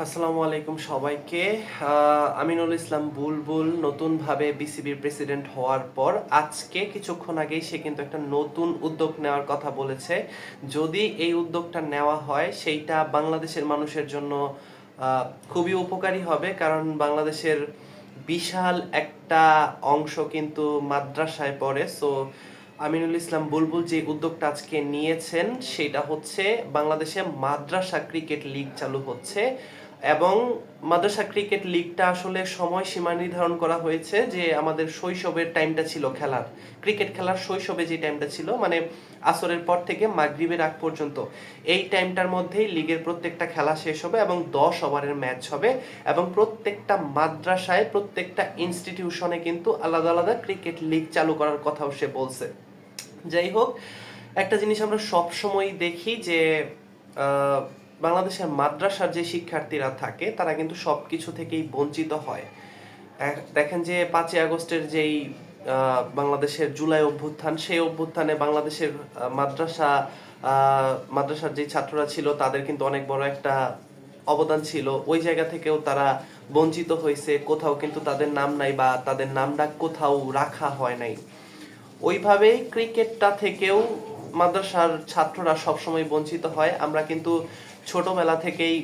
আসসালামু আলাইকুম সবাইকে। আমিনুল ইসলাম বুলবুল নতুনভাবে বিসিবির প্রেসিডেন্ট হওয়ার পর আজকে কিছুক্ষণ আগেই সে কিন্তু একটা নতুন উদ্যোগ নেওয়ার কথা বলেছে। যদি এই উদ্যোগটা নেওয়া হয়, সেইটা বাংলাদেশের মানুষের জন্য খুবই উপকারী হবে, কারণ বাংলাদেশের বিশাল একটা অংশ কিন্তু মাদ্রাসায় পড়ে। সো আমিনুল ইসলাম বুলবুল যে উদ্যোগটা আজকে নিয়েছেন, সেটা হচ্ছে বাংলাদেশে মাদ্রাসা ক্রিকেট লিগ চালু হচ্ছে এবং মাদ্রাসা ক্রিকেট লিগটা আসলে সময় সীমা নির্ধারণ করা হয়েছে যে আমাদের শৈশবের টাইমটা ছিল খেলার, ক্রিকেট খেলার শৈশবে যে টাইমটা ছিল মানে আসরের পর থেকে মাগরিবের আগ পর্যন্ত। এই টাইমটার মধ্যেই লিগের প্রত্যেকটা খেলা শেষ হবে এবং দশ ওভারের ম্যাচ হবে এবং প্রত্যেকটা মাদ্রাসায়, প্রত্যেকটা ইনস্টিটিউশনে কিন্তু আলাদা আলাদা ক্রিকেট লিগ চালু করার কথাও সে বলছে। যাই হোক, একটা জিনিস আমরা সব সময় দেখি যে বাংলাদেশের মাদ্রাসার যে শিক্ষার্থীরা থাকে, তারা কিন্তু সব কিছু থেকেই বঞ্চিত হয়। দেখেন যে পাঁচই আগস্টের যেই বাংলাদেশের জুলাই অভ্যুত্থান, সেই অভ্যুত্থানে বাংলাদেশের মাদ্রাসা মাদ্রাসার যে ছাত্ররা ছিল, তাদের কিন্তু অনেক বড় একটা অবদান ছিল। ওই জায়গা থেকেও তারা বঞ্চিত হয়েছে। কোথাও কিন্তু তাদের নাম নাই বা তাদের নামটা কোথাও রাখা হয় নাই। ওইভাবেই ক্রিকেটটা থেকেও মাদ্রাসার ছাত্ররা সবসময় বঞ্চিত হয়। আমরা কিন্তু ছোটবেলা থেকেই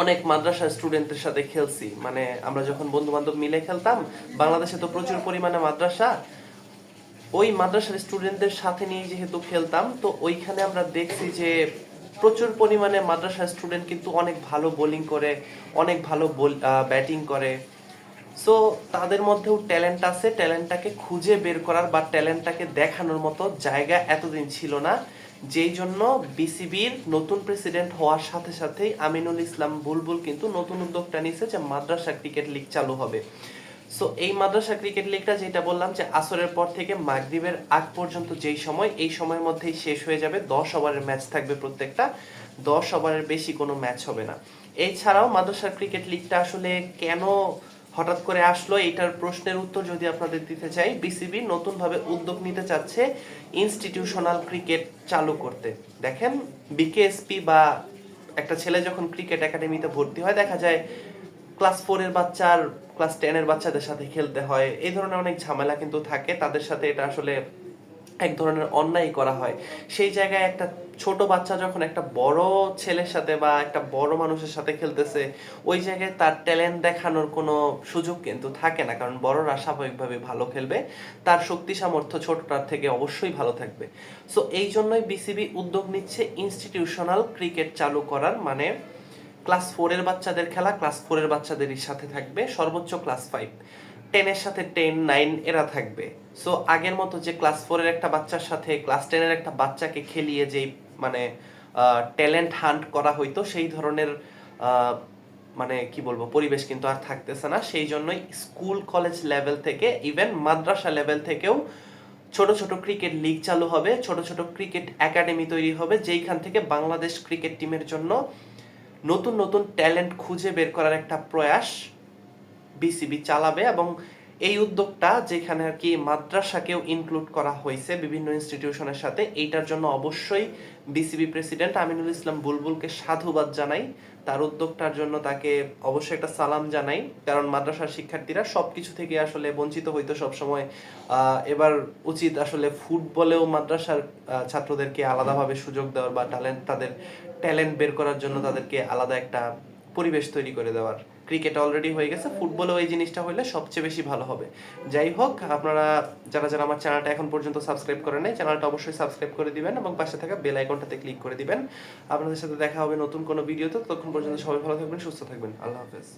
অনেক মাদ্রাসার স্টুডেন্টদের সাথে খেলছি। মানে আমরা যখন বন্ধু বান্ধব মিলে খেলতাম, বাংলাদেশে তো প্রচুর পরিমাণে মাদ্রাসা। ওই মাদ্রাসার স্টুডেন্টদের সাথে নিয়ে যেহেতু খেলতাম, তো ওইখানে আমরা দেখছি যে প্রচুর পরিমাণে মাদ্রাসার স্টুডেন্ট কিন্তু অনেক ভালো বোলিং করে, অনেক ভালো ব্যাটিং করে। সো তাদের মধ্যেও ট্যালেন্ট আছে ট্যালেন্টটাকে খুঁজে বের করার বা ট্যালেন্টটাকে দেখানোর মতো জায়গা এতদিন ছিল না। যেই জন্য বিসিবির নতুন প্রেসিডেন্ট হওয়ার সাথে সাথেই আমিনুল ইসলাম বুলবুল কিন্তু নতুন উদ্যোগটা নিয়েছে যে মাদ্রাসা ক্রিকেট লিগ চালু হবে। সো এই মাদ্রাসা ক্রিকেট লিগটা যেটা বললাম যে আসরের পর থেকে মাগরিবের আগ পর্যন্ত যেই সময়, এই সময়ের মধ্যেই শেষ হয়ে যাবে। দশ ওভারের ম্যাচ থাকবে প্রত্যেকটা। দশ ওভারের বেশি কোনো ম্যাচ হবে না। এছাড়াও মাদ্রাসা ক্রিকেট লিগটা আসলে কেন হঠাৎ করে আসলো এটার প্রশ্নের উত্তর যদি আপনাদের দিতে চাই, বিসিবি নতুনভাবে উদ্যোগ নিতে চাচ্ছে ইনস্টিটিউশনাল ক্রিকেট চালু করতে। দেখেন বিকেএসপি বা একটা ছেলে যখন ক্রিকেট একাডেমিতে ভর্তি হয়, দেখা যায় ক্লাস ফোরের বাচ্চার ক্লাস টেনের বাচ্চাদের সাথে খেলতে হয়। এই ধরনের অনেক ঝামেলা কিন্তু থাকে। তাদের সাথে এটা আসলে এক ধরনের অন্যায় করা হয়। সেই জায়গায় একটা ছোট বাচ্চা যখন একটা বড় ছেলের সাথে বা একটা বড় মানুষের সাথে খেলতেছে, ওই জায়গায় তার ট্যালেন্ট দেখানোর কোনো সুযোগ কিন্তু থাকে না। কারণ বড়রা স্বাভাবিকভাবে ভালো খেলবে, তার শক্তি সামর্থ্য ছোটটার থেকে অবশ্যই ভালো থাকবে। সো এই জন্যই বিসিবি উদ্যোগ নিচ্ছে ইনস্টিটিউশনাল ক্রিকেট চালু করার মানে ক্লাস ফোরের বাচ্চাদের খেলা ক্লাস ফোরের বাচ্চাদেরই সাথে থাকবে, সর্বোচ্চ ক্লাস ফাইভ টেনের সাথে টেন নাইন এরা থাকবে। সো আগের মতো যে ক্লাস ফোরের একটা বাচ্চার সাথে ক্লাস টেনের একটা বাচ্চাকে খেলিয়ে যেই মানে ট্যালেন্ট হান্ট করা হইতো, সেই ধরনের মানে কি বলব, পরিবেশ কিন্তু আর থাকতেছে না। সেই জন্যই স্কুল কলেজ লেভেল থেকে ইভেন মাদ্রাসা লেভেল থেকেও ছোট ছোট ক্রিকেট লিগ চালু হবে, ছোট ছোট ক্রিকেট একাডেমি তৈরি হবে, যেইখান থেকে বাংলাদেশ ক্রিকেট টিমের জন্য নতুন নতুন ট্যালেন্ট খুঁজে বের করার একটা প্রয়াস বিসিবি চালাবে এবং এই উদ্যোগটা যেখানে আর কি মাদ্রাসাকেও ইনক্লুড করা হয়েছে বিভিন্ন ইনস্টিটিউশনের সাথে, এইটার জন্য অবশ্যই বিসিবি প্রেসিডেন্ট আমিনুল ইসলাম বুলবুলকে সাধুবাদ জানাই। তার উদ্যোগটার জন্য তাকে অবশ্যই একটা সালাম জানাই, কারণ মাদ্রাসার শিক্ষার্থীরা সবকিছু থেকে আসলে বঞ্চিত হইতো সবসময়। এবার উচিত আসলে ফুটবলেও মাদ্রাসার ছাত্রদেরকে আলাদাভাবে সুযোগ দেওয়ার বা ট্যালেন্ট তাদের ট্যালেন্ট বের করার জন্য তাদেরকে আলাদা একটা পরিবেশ তৈরি করে দেওয়ার। ক্রিকেট অলরেডি হয়ে গেছে ফুটবলেও এই জিনিসটা হলে সবচেয়ে বেশি ভালো হবে। যাই হোক, আপনারা যারা যারা আমার চ্যানেলটা এখন পর্যন্ত সাবস্ক্রাইব করেন নাই চ্যানেলটা অবশ্যই সাবস্ক্রাইব করে দিবেন এবং পাশে থাকা বেল আইকনটাতে ক্লিক করে দিবেন। আপনাদের সাথে দেখা হবে নতুন কোনো ভিডিওতে ততক্ষণ পর্যন্ত সবাই ভালো থাকবেন, সুস্থ থাকবেন। আল্লাহ হাফেজ।